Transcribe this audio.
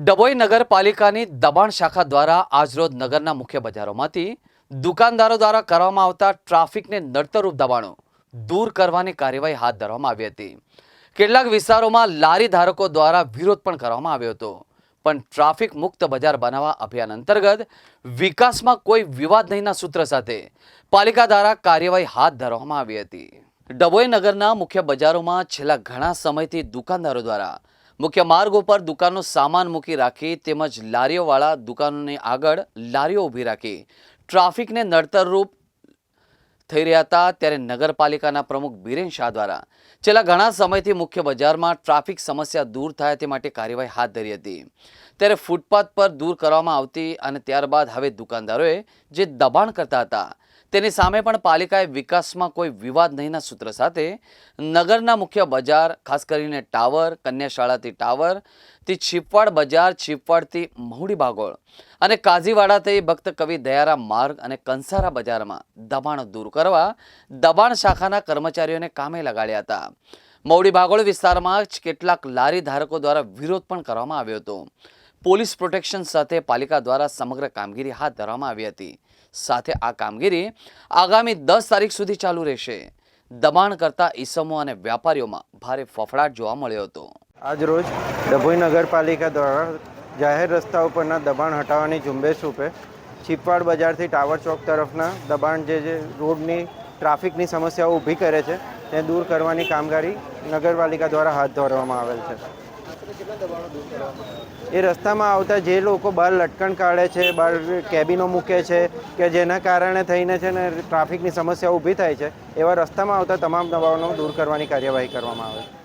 ડભોઈ નગરપાલિકાની દબાણ શાખા દ્વારા આજરોજ નગરના મુખ્ય બજારોમાંથી દુકાનદારો દ્વારા કરવામાં આવતા ટ્રાફિકને નડતરરૂપ દબાણો દૂર કરવાની કાર્યવાહી હાથ ધરવામાં આવી હતી. કેટલાક વિસ્તારોમાં લારી ધારકો દ્વારા વિરોધ પણ કરવામાં આવ્યો હતો. પણ ટ્રાફિક મુક્ત બજાર બનાવવા અભિયાન અંતર્ગત વિકાસમાં કોઈ વિવાદ નહીંના સૂત્ર સાથે પાલિકા દ્વારા કાર્યવાહી હાથ ધરવામાં આવી હતી. ડભોઈ નગરના મુખ્ય બજારોમાં છેલ્લા ઘણા સમયથી દુકાનદારો દ્વારા મુખ્ય માર્ગ ઉપર દુકાનનો સામાન મૂકી રાખી તેમજ લારીઓવાળા દુકાનોની આગળ લારીઓ ઊભી રાખી. ટ્રાફિકને નડતરરૂપ થઈ રહ્યા હતા ત્યારે નગરપાલિકાના પ્રમુખ બિરેન શાહ દ્વારા. છેલ્લા ઘણા સમયથી મુખ્ય બજારમાં ટ્રાફિક સમસ્યા દૂર થાય તે માટે કાર્યવાહી હાથ ધરી હતી. ત્યારે ફૂટપાથ પર દૂર કરવામાં આવતી અને ત્યારબાદ હવે દુકાનદારોએ જે દબાણ કરતા હતા તેની સામે પણ પાલિકાએ વિકાસમાં કોઈ વિવાદ નહીંના સૂત્ર સાથે નગરના મુખ્ય બજાર, ખાસ કરીને ટાવર, કન્યાશાળાથી ટાવર, થી છીપવાડ બજાર, છીપવાડથી મહુડી બાગોળ અને કાઝીવાડાથી ભક્ત કવિ દયારામ માર્ગ અને કંસારા બજારમાં દબાણ દૂર કરવા દબાણ શાખાના કર્મચારીઓને કામે લગાડ્યા હતા. મહુડી બાગોળ વિસ્તારમાં જ કેટલાક લારી ધારકો દ્વારા વિરોધ પણ કરવામાં આવ્યો હતો. પોલીસ પ્રોટેક્શન સાથે પાલિકા દ્વારા સમગ્ર કામગીરી હાથ ધરવામાં આવી હતી. સાથે આ કામગીરી આગામી દસ તારીખ સુધી ચાલુ રહેશે. દબાણ કરતા ઈસમો અને વ્યાપારીઓમાં ભારે ફફડાટ જોવા મળ્યો હતો. આજ રોજ ડભોઈ નગરપાલિકા દ્વારા જાહેર રસ્તા ઉપરના દબાણ હટાવવાની ઝુંબેશ રૂપે છીપવાડ બજારથી ટાવર ચોક તરફના દબાણ જે જે રોડની ટ્રાફિકની સમસ્યાઓ ઊભી કરે છે તે દૂર કરવાની કામગીરી નગરપાલિકા દ્વારા હાથ ધરવામાં આવેલ છે. એ રસ્તામાં આવતા જે લોકો બહાર લટકણ કાઢે છે બહાર કેબિનો મૂકે છે, કે જેના કારણે થઈને છે ને ટ્રાફિકની સમસ્યા ઊભી થાય છે, એવા રસ્તામાં આવતા તમામ દબાણો દૂર કરવાની કાર્યવાહી કરવામાં આવે છે.